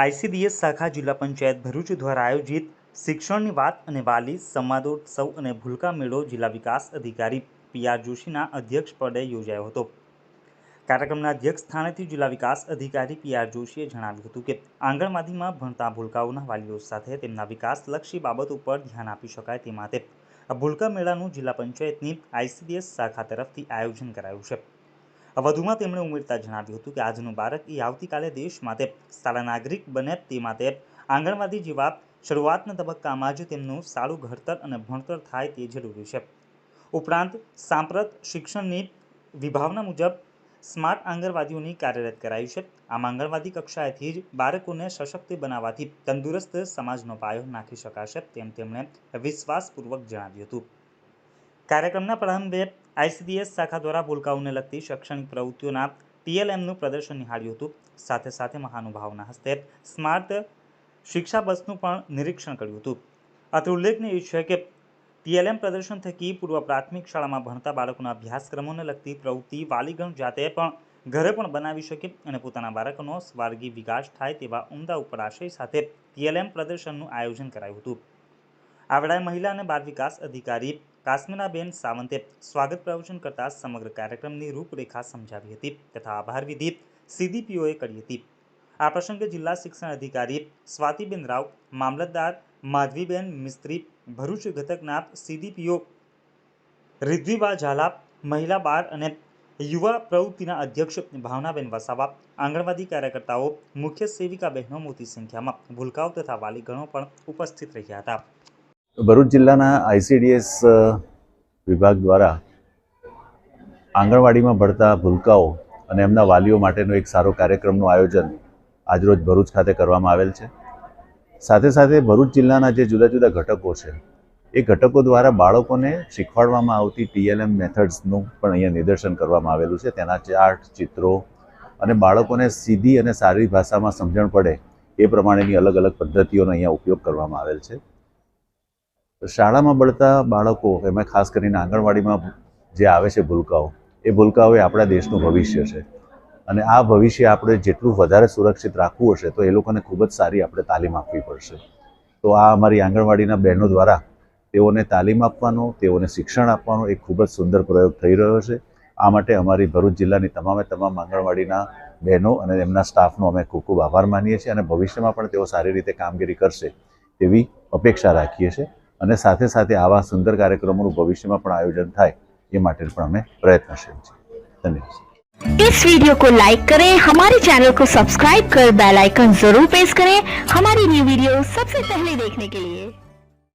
ICDS શાખા જિલ્લા પંચાયત ભરૂચ દ્વારા આયોજિત શિક્ષણની વાત અને વાલી સંવાદોત્સવ અને ભૂલકા મેળો જિલ્લા વિકાસ અધિકારી પી આર જોશીના અધ્યક્ષપદે યોજાયો હતો. કાર્યક્રમના અધ્યક્ષ સ્થાનેથી જિલ્લા વિકાસ અધિકારી પી આર જોશીએ જણાવ્યું હતું કે આંગણવાડીમાં ભણતા ભૂલકાઓના વાલીઓ સાથે તેમના વિકાસલક્ષી બાબતો ઉપર ધ્યાન આપી શકાય તે માટે આ ભૂલકા મેળાનું જિલ્લા પંચાયતની આઈસીડીએસ શાખા તરફથી આયોજન કરાયું છે. વધુમાં તેમણે ઉમેરતા જણાવ્યું હતું કે આજનું બાળક એ આવતીકાલે દેશ માટે સારા નાગરિક બને તે માટે આંગણવાડી જેવા શરૂઆતના તબક્કામાં જ તેમનું સારું ઘડતર અને ભણતર થાય તે જરૂરી છે. ઉપરાંત સાંપ્રત શિક્ષણની વિભાવના મુજબ સ્માર્ટ આંગણવાડીઓની કાર્યરત કરાઈ છે. આમ આંગણવાડી કક્ષાએથી જ બાળકોને સશક્ત બનાવવાથી તંદુરસ્ત સમાજનો પાયો નાખી શકાશે તેમ તેમણે વિશ્વાસપૂર્વક જણાવ્યું હતું. કાર્યક્રમના પ્રારંભે આઈસીડીએસ શાખા દ્વારા ભૂલકાઓને લગતી શૈક્ષણિક પ્રવૃત્તિઓના ટીએલએમનું પ્રદર્શન નિહાળ્યું હતું. સાથે સાથે મહાનુભાવના હસ્તે સ્માર્ટ શિક્ષા બસનું પણ નિરીક્ષણ કર્યું હતું. અત્રે ઉલ્લેખનીય છે કે ટીએલએમ પ્રદર્શન થકી પૂર્વ પ્રાથમિક શાળામાં ભણતા બાળકોના અભ્યાસક્રમોને લગતી પ્રવૃત્તિ વાલીગણ જાતે પણ ઘરે પણ બનાવી શકે અને પોતાના બાળકોનો સ્વાર્ગી વિકાસ થાય તેવા ઉમદા ઉપર આશય સાથે ટીએલએમ પ્રદર્શનનું આયોજન કરાયું હતું. આવડાએ મહિલા અને બાળ વિકાસ અધિકારી કાશ્મીરાબેન સાવંતે સ્વાગત પ્રવચન કરતા સમગ્ર કાર્યક્રમની રૂપરેખા સમજાવી હતી તથા આભાર વિધિ સીડીપીઓએ કરી હતી. આ પ્રસંગે જિલ્લા શિક્ષણ અધિકારી સ્વાતિબેન રાવ, મામલતદાર માધવીબેન મિસ્ત્રી, ભરૂચ ઘટકના સીડીપીઓ રિદ્વીબા ઝાલા, મહિલા બાર અને યુવા પ્રવૃત્તિના અધ્યક્ષ ભાવનાબેન વસાવા, આંગણવાડી કાર્યકર્તાઓ, મુખ્ય સેવિકા બહેનો મોટી સંખ્યામાં ભૂલકાઓ તથા વાલીગણો પણ ઉપસ્થિત રહ્યા હતા. ભરૂચ જિલ્લાના આઈસીડીએસ વિભાગ દ્વારા આંગણવાડીમાં ભણતા ભૂલકાઓ અને એમના વાલીઓ માટેનો એક સારો કાર્યક્રમનું આયોજન આજરોજ ભરૂચ ખાતે કરવામાં આવેલ છે. સાથે સાથે ભરૂચ જિલ્લાના જે જુદા જુદા ઘટકો છે, એ ઘટકો દ્વારા બાળકોને શીખવાડવામાં આવતી ટીએલએમ મેથડ્સનું પણ અહીંયા નિદર્શન કરવામાં આવેલું છે. તેના ચાર્ટ ચિત્રો અને બાળકોને સીધી અને સારી ભાષામાં સમજણ પડે એ પ્રમાણેની અલગ અલગ પદ્ધતિઓનો અહીંયા ઉપયોગ કરવામાં આવેલ છે. શાળામાં ભણતા બાળકો, એમાં ખાસ કરીને આંગણવાડીમાં જે આવે છે ભૂલકાઓ, એ ભૂલકાઓ એ આપણા દેશનું ભવિષ્ય છે. અને આ ભવિષ્ય આપણે જેટલું વધારે સુરક્ષિત રાખવું હશે, તો એ લોકોને ખૂબ જ સારી આપણે તાલીમ આપવી પડશે. તો આ અમારી આંગણવાડીના બહેનો દ્વારા તેઓને તાલીમ આપવાનો, તેઓને શિક્ષણ આપવાનો એક ખૂબ જ સુંદર પ્રયોગ થઈ રહ્યો છે. આ માટે અમારી ભરૂચ જિલ્લાની તમામે તમામ આંગણવાડીના બહેનો અને એમના સ્ટાફનો અમે ખૂબ ખૂબ આભાર માનીએ છીએ અને ભવિષ્યમાં પણ તેઓ સારી રીતે કામગીરી કરશે તેવી અપેક્ષા રાખીએ છીએ. અને સાથે સાથે આવા સુંદર કાર્યક્રમોનું ભવિષ્યમાં પણ આયોજન થાય એ માટે પણ અમે પ્રયત્નશીલ છીએ ધન્યવાદ इस वीडियो को लाइक करें हमारे चैनल को सब्सक्राइब कर बेल आइकन जरूर प्रेस करें हमारी न्यू वीडियो सबसे पहले देखने के लिए